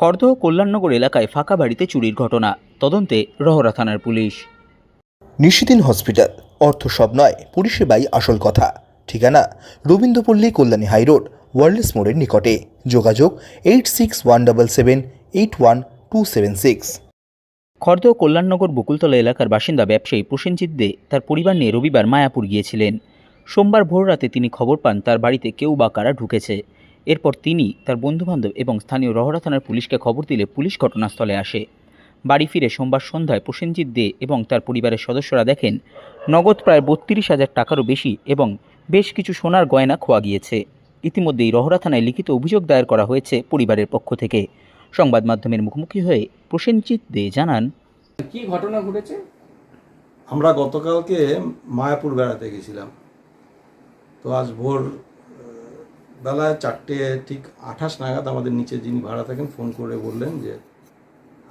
খড়দহ কল্যাণনগর এলাকায় ফাঁকা বাড়িতে চুরির ঘটনা। তদন্তে রহরা থানার পুলিশ। নিশিদিন হসপিটাল। অর্থ সব নয় পরিষেবাই আসল কথা। ঠিকানা রবীন্দ্রপল্লী কল্যাণী হাইরোড ওয়ার্ল্ডস মোড়ের নিকটে। যোগাযোগ eight six one double seven eight one two seven six. Khardah Kalyannagar Bakultala এলাকার বাসিন্দা ব্যবসায়ী প্রসেনজিৎ দে তার পরিবার নিয়ে রবিবার মায়াপুর গিয়েছিলেন। সোমবার ভোররাতে তিনি খবর পান তার বাড়িতে কেউ বা কারা ঢুকেছে। এরপর তিনি তার বন্ধুবান্ধব এবং স্থানীয় রহরা থানার পুলিশকে খবর দিলে পুলিশ ঘটনাস্থলে আসে। বাড়ি ফিরে সোমবার সন্ধ্যায় প্রসেনজিৎ দে এবং তার পরিবারের সদস্যরা দেখেন নগদ প্রায় বত্রিশ হাজার টাকারও বেশি এবং বেশ কিছু সোনার গয়না খোয়া গিয়েছে। ইতিমধ্যেই রহরা থানায় লিখিত অভিযোগ দায়ের করা হয়েছে পরিবারের পক্ষ থেকে। সংবাদ মাধ্যমের মুখোমুখি হয়ে প্রসেনজিৎ দে জানান কি ঘটনা ঘটেছে? আমরা গতকালকে মায়াপুর বেড়াতে গেছিলাম। তো আজ ভোর বেলা চারটে ঠিক আঠাশ নাগাদ আমাদের নিচে যিনি ভাড়া থাকেন ফোন করে বললেন যে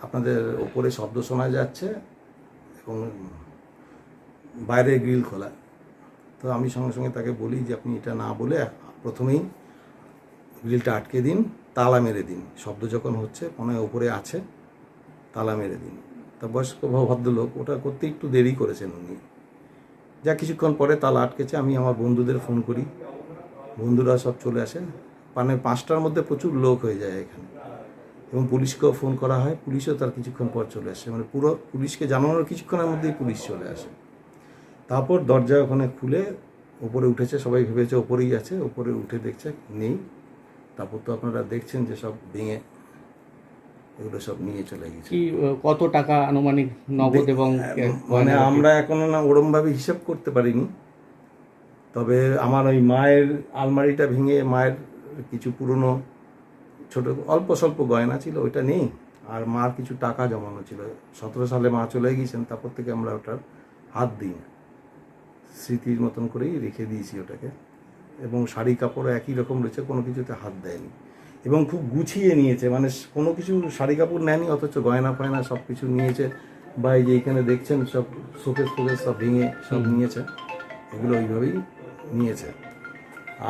আপনাদের ওপরে শব্দ শোনা যাচ্ছে এবং বাইরে গ্রিল খোলা। তো আমি সঙ্গে সঙ্গে তাকে বলি যে আপনি এটা না বলে প্রথমেই গ্রিলটা আটকে দিন, তালা মেরে দিন। শব্দ যখন হচ্ছে, মনে হয় ওপরে আছে, তালা মেরে দিন। তা বয়স্ক ভদ্রলোক, ওটা করতে একটু দেরি করেছেন উনি। যা কিছুক্ষণ পরে তালা আটকেছে, আমি আমার বন্ধুদের ফোন করি। বন্ধুরা সব চলে আসে। মানে পাঁচটার মধ্যে প্রচুর লোক হয়ে যায় এখানে। এবং পুলিশকেও ফোন করা হয়। পুলিশও তার কিছুক্ষণ পর চলে আসে। মানে পুরো পুলিশকে জানানোর কিছুক্ষণের মধ্যেই পুলিশ চলে আসে। তারপর দরজা ওখানে খুলে ওপরে উঠেছে। সবাই ভেবেছে ওপরেই আছে। ওপরে উঠে দেখছে নেই। তারপর তো আপনারা দেখছেন যে সব ভেঙে এগুলো সব নিয়ে চলে গেছে। কি কত টাকা আনুমানিক নগদ এবং মানে আমরা এখনও না ওরমভাবে হিসাব করতে পারিনি। তবে আমার ওই মায়ের আলমারিটা ভেঙে মায়ের কিছু পুরনো ছোট অল্প স্বল্প গয়না ছিল ওইটা নেই। আর মার কিছু টাকা জমানো ছিল। সতেরো সালে মা চলে গিয়েছেন তারপর থেকে আমরা ওটার হাত দিই না। স্মৃতির মতন করেই রেখে দিয়েছি ওটাকে। এবং শাড়ি কাপড় একই রকম রয়েছে কোনো কিছুতে হাত দেয়নি। এবং খুব গুছিয়ে নিয়েছে মানে কোনো কিছু শাড়ি কাপড় নেয়নি অথচ গয়না ফয়না সব কিছু নিয়েছে। বা এই যে এখানে দেখছেন সব শোকেস ফোকেস সব ভেঙে সব নিয়েছে। এগুলো ওইভাবেই নিয়েছে।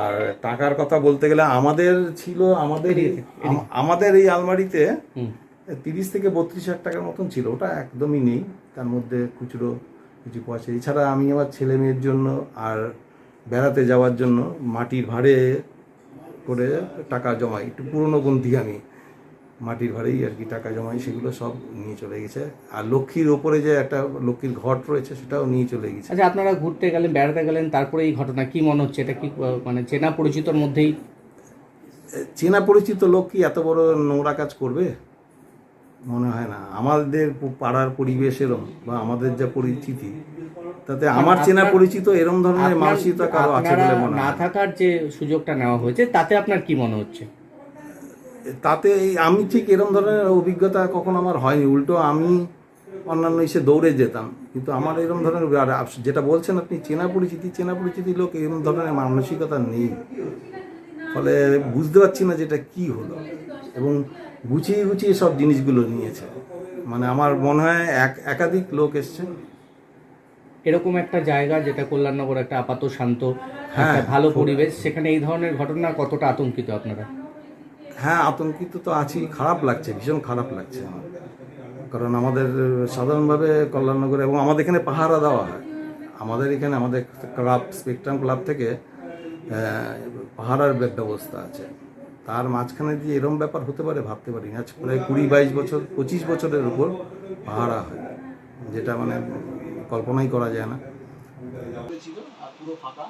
আর টাকার কথা বলতে গেলে আমাদের ছিল আমাদের আমাদের এই আলমারিতে তিরিশ থেকে বত্রিশ হাজার টাকার মতন ছিল ওটা একদমই নেই। তার মধ্যে খুচরো কিছু পয়সা এছাড়া আমি আমার ছেলে মেয়ের জন্য আর বেড়াতে যাওয়ার জন্য মাটির ভাড়ে করে টাকা জমাই। একটু পুরনো গ্রন্থি আমি। মাটির ঘরেই আর কি টাকা জমাই সেগুলো সব নিয়ে চলে গেছে। আর লক্ষ্মীর ওপরে যে একটা লক্ষ্মীর ঘট রয়েছে সেটাও নিয়ে চলে গেছে। আচ্ছা আপনারা ঘুরতে গেলেন বেড়াতে গেলেন তারপরে এই ঘটনা কি মনে হচ্ছে? এটা কি মানে চেনা পরিচিতর মধ্যেই? চেনা পরিচিত লোক কি এত বড় নোংরা কাজ করবে? মনে হয় না। আমাদের পাড়ার পরিবেশ এরম বা আমাদের যা পরিচিতি তাতে আমার চেনা পরিচিত এরম ধরনের মানসিকতা কারও আছে বলে মনে হয়। না। থাকার যে সুযোগটা নেওয়া হয়েছে তাতে আপনার কি মনে হচ্ছে? তাতে এই আমি ঠিক এরম ধরনের অভিজ্ঞতা কখন আমার হয়নি। উল্টো আমি অন্যান্য এসে দৌড়ে যেতাম। কিন্তু আমার এরম ধরনের আর যেটা বলছেন আপনি চেনা পরিচিতি চেনা পরিচিতি লোক এরম ধরনের মানসিকতা নেই। ফলে বুঝতে পারছি না যেটা কি হলো। এবং গুছিয়ে গুছিয়ে সব জিনিসগুলো নিয়েছে। মানে আমার মনে হয় এক একাধিক লোক এসছে। এরকম একটা জায়গা যেটা কল্যাণনগর একটা আপাত শান্ত হ্যাঁ, একটা ভালো পরিবেশ সেখানে এই ধরনের ঘটনা কতটা আতঙ্কিত আপনারা? হ্যাঁ আতঙ্কিত তো আছি, খারাপ লাগছে, ভীষণ খারাপ লাগছে। কারণ আমাদের সাধারণভাবে কল্যাণনগরে এবং আমাদের এখানে পাহারা দেওয়া হয়। আমাদের এখানে, আমাদের ক্লাব, স্পেকট্রাম ক্লাব থেকে পাহারার ব্য- ব্যবস্থা আছে। তার মাঝখানে দিয়ে এরম ব্যাপার হতে পারে, ভাবতে পারি না প্রায় কুড়ি বাইশ বছর, পঁচিশ বছরের উপর পাহারা হয়। যেটা মানে কল্পনাই করা যায় না। পুরো ফাঁকা।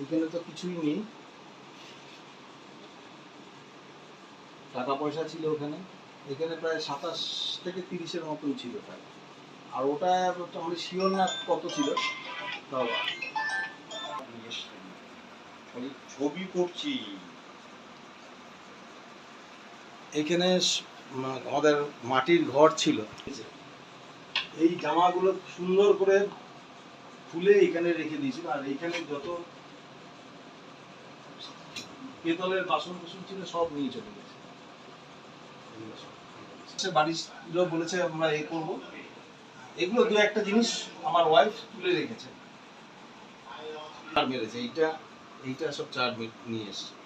এখানে তো কিছুই নেই। টাকা পয়সা ছিল ওখানে। এখানে প্রায় সাতাশ থেকে তিরিশের মতন ছিল প্রায়। আর ওটা তো আমি শিওর না কত ছিল তাও ছবি করছি। এখানে আমাদের মাটির ঘর ছিল। এই জামাগুলো সুন্দর করে খুলে এখানে রেখে দিয়েছিল। আর এখানে যত পেতলের বাসন কুসন ছিল সব নিয়ে চলে গেছে। লোক বলেছে, আমরা এ করব। এগুলো দু একটা জিনিস আমার ওয়াইফ তুলে রেখেছে। মেরেছে। এইটা এইটা সব চার নিয়ে এসছে।